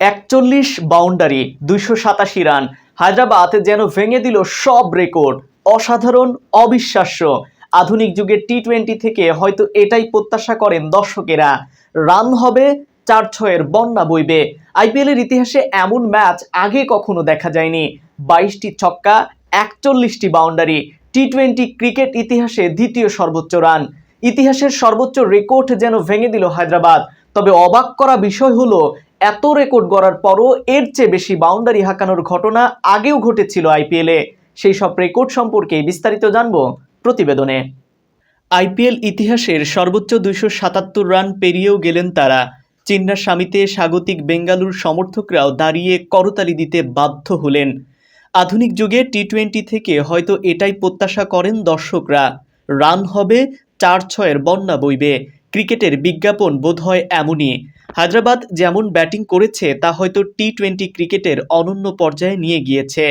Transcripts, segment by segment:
একচল্লিশ বাউন্ডারি, দুইশো সাতাশি রান। হায়দ্রাবাদ যেন ভেঙে দিল সব রেকর্ড। অসাধারণ, অবিশ্বাস্য। আধুনিক যুগের টি টোয়েন্টি থেকে হয়তো এটাই প্রত্যাশা করেন দর্শকেরা। রান হবে চার ছয়ের বন্যা বইবে। আইপিএলের ইতিহাসে এমন ম্যাচ আগে কখনো দেখা যায়নি। বাইশটি ছক্কা, একচল্লিশটি বাউন্ডারি টি টোয়েন্টি ক্রিকেট ইতিহাসে দ্বিতীয় সর্বোচ্চ রান। ইতিহাসের সর্বোচ্চ রেকর্ড যেন ভেঙে দিল হায়দ্রাবাদ। তবে অবাক করা বিষয় হলো এত রেকর্ড গড়ার পরও এর চেয়ে বেশি বাউন্ডারি হাঁকানোর ঘটনা আগেও ঘটেছিল আইপিএলে। সেই সব রেকর্ড সম্পর্কে বিস্তারিত জানব প্রতিবেদনে। আইপিএল ইতিহাসের সর্বোচ্চ দুইশো সাতাত্তর রান পেরিয়েও গেলেন তারা। চিন্নার স্বামীতে স্বাগতিক বেঙ্গালুর সমর্থকরাও দাঁড়িয়ে করতালি দিতে বাধ্য হলেন। আধুনিক যুগে টি টোয়েন্টি থেকে হয়তো এটাই প্রত্যাশা করেন দর্শকরা। রান হবে চার ছয়ের বন্যা বইবে। ক্রিকেটের বিজ্ঞাপন বোধ হয় এমনই। হায়দ্রাবাদ যেমন ব্যাটিং করেছে, তা হয়তো টি টোয়েন্টি ক্রিকেটের অনন্য পর্যায়ে নিয়ে গিয়েছে।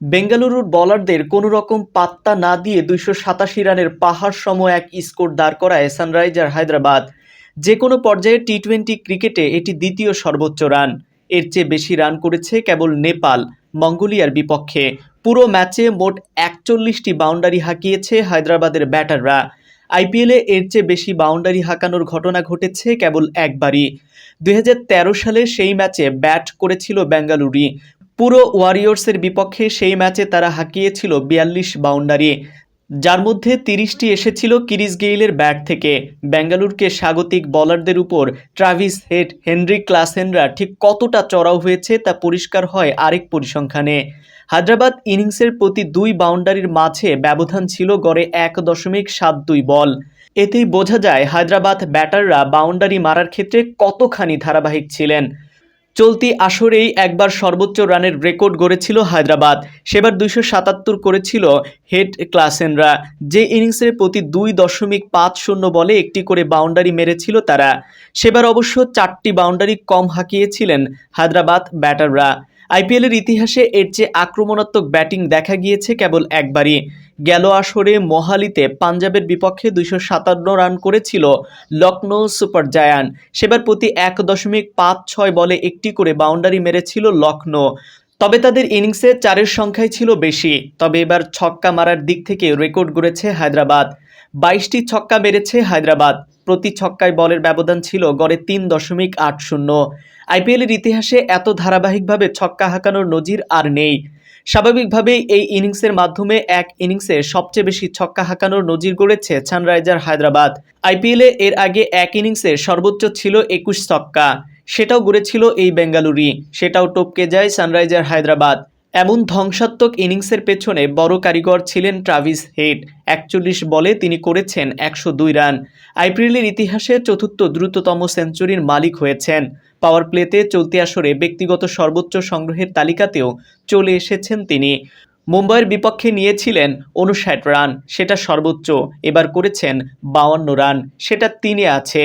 বেঙ্গালুরুর বলারদের কোনো রকম পাত্তা না দিয়ে দুইশো সাতাশি রানের পাহাড় সম এক স্কোর দাঁড় করায় সানরাইজার হায়দ্রাবাদ। যে কোনো পর্যায়ে টি টোয়েন্টি ক্রিকেটে এটি দ্বিতীয় সর্বোচ্চ রান। এর চেয়ে বেশি রান করেছে কেবল নেপাল, মঙ্গোলিয়ার বিপক্ষে। পুরো ম্যাচে মোট একচল্লিশটি বাউন্ডারি হাঁকিয়েছে হায়দ্রাবাদের ব্যাটাররা। আইপিএলে এর চেয়ে বেশি বাউন্ডারি হাঁকানোর ঘটনা ঘটেছে কেবল একবারই। দুই হাজার তেরো সালে সেই ম্যাচে ব্যাট করেছিল বেঙ্গালুরি। পুরো ওয়ারিয়র্সের বিপক্ষে সেই ম্যাচে তারা হাঁকিয়েছিল বিয়াল্লিশ বাউন্ডারি। যার মধ্যে তিরিশটি এসেছিল কিরিস গেইলের ব্যাট থেকে। বেঙ্গালুরুকে স্বাগতিক বলারদের উপর ট্রাভিস হেড হেনরি ক্লাসেনরা ঠিক কতটা চড়াও হয়েছে তা পরিষ্কার হয় আরেক পরিসংখ্যানে। হায়দ্রাবাদ ইনিংসের প্রতি দুই বাউন্ডারির মাঝে ব্যবধান ছিল গড়ে এক দশমিক সাত দুই বল। এতেই বোঝা যায় হায়দ্রাবাদ ব্যাটাররা বাউন্ডারি মারার ক্ষেত্রে কতখানি ধারাবাহিক ছিলেন। চলতি আসরেই একবার সর্বোচ্চ রানের রেকর্ড গড়েছিল হায়দ্রাবাদ। সেবার দুইশো সাতাত্তর করেছিল হেড ক্লাসেনরা। যে ইনিংসের প্রতি দুই দশমিক পাঁচ শূন্য বলে একটি করে বাউন্ডারি মেরেছিল তারা। সেবার অবশ্য চারটি বাউন্ডারি কম হাঁকিয়েছিলেন হায়দ্রাবাদ ব্যাটাররা। আইপিএলের ইতিহাসে এর চেয়ে আক্রমণাত্মক ব্যাটিং দেখা গিয়েছে কেবল একবারই। গেল আসরে মোহালিতে পাঞ্জাবের বিপক্ষে দুশো সাতান্ন রান করেছিল লখনৌ সুপার জায়ান সেবার প্রতি এক দশমিক পাঁচ ছয় বলে একটি করে বাউন্ডারি মেরেছিল লখনৌ তবে তাদের ইনিংসে চারের সংখ্যাই ছিল বেশি। তবে এবার ছক্কা মারার দিক থেকে রেকর্ড গড়েছে হায়দ্রাবাদ। বাইশটি ছক্কা মেরেছে হায়দ্রাবাদ। প্রতি ছক্কায় বলের ব্যবধান ছিল গড়ে তিন দশমিক আট শূন্য। আইপিএলের ইতিহাসে এত ধারাবাহিকভাবে ছক্কা হাঁকানোর নজির আর নেই। স্বাভাবিকভাবেই এই ইনিংসের মাধ্যমে এক ইনিংসে সবচেয়ে বেশি ছক্কা হাঁকানোর নজির গড়েছে সানরাইজার হায়দ্রাবাদ। আইপিএলে এর আগে এক ইনিংসে সর্বোচ্চ ছিল একুশ ছক্কা। সেটাও গড়েছিল এই বেঙ্গালুরি। সেটাও টপকে যায় সানরাইজার হায়দ্রাবাদ। এমন ধ্বংসাত্মক ইনিংসের পেছনে বড় কারিগর ছিলেন ট্রাভিস হেড। একচল্লিশ বলে তিনি করেছেন একশো দুই রান। আইপিএলের ইতিহাসে চতুর্থ দ্রুততম সেঞ্চুরির মালিক হয়েছেন। পাওয়ার প্লেতে চলতি আসরে ব্যক্তিগত সর্বোচ্চ সংগ্রহের তালিকাতেও চলে এসেছেন তিনি। মুম্বাইয়ের বিপক্ষে নিয়েছিলেন উনষাট রান, সেটা সর্বোচ্চ। এবার করেছেন বাউান্ন রান, সেটা তিনে আছে।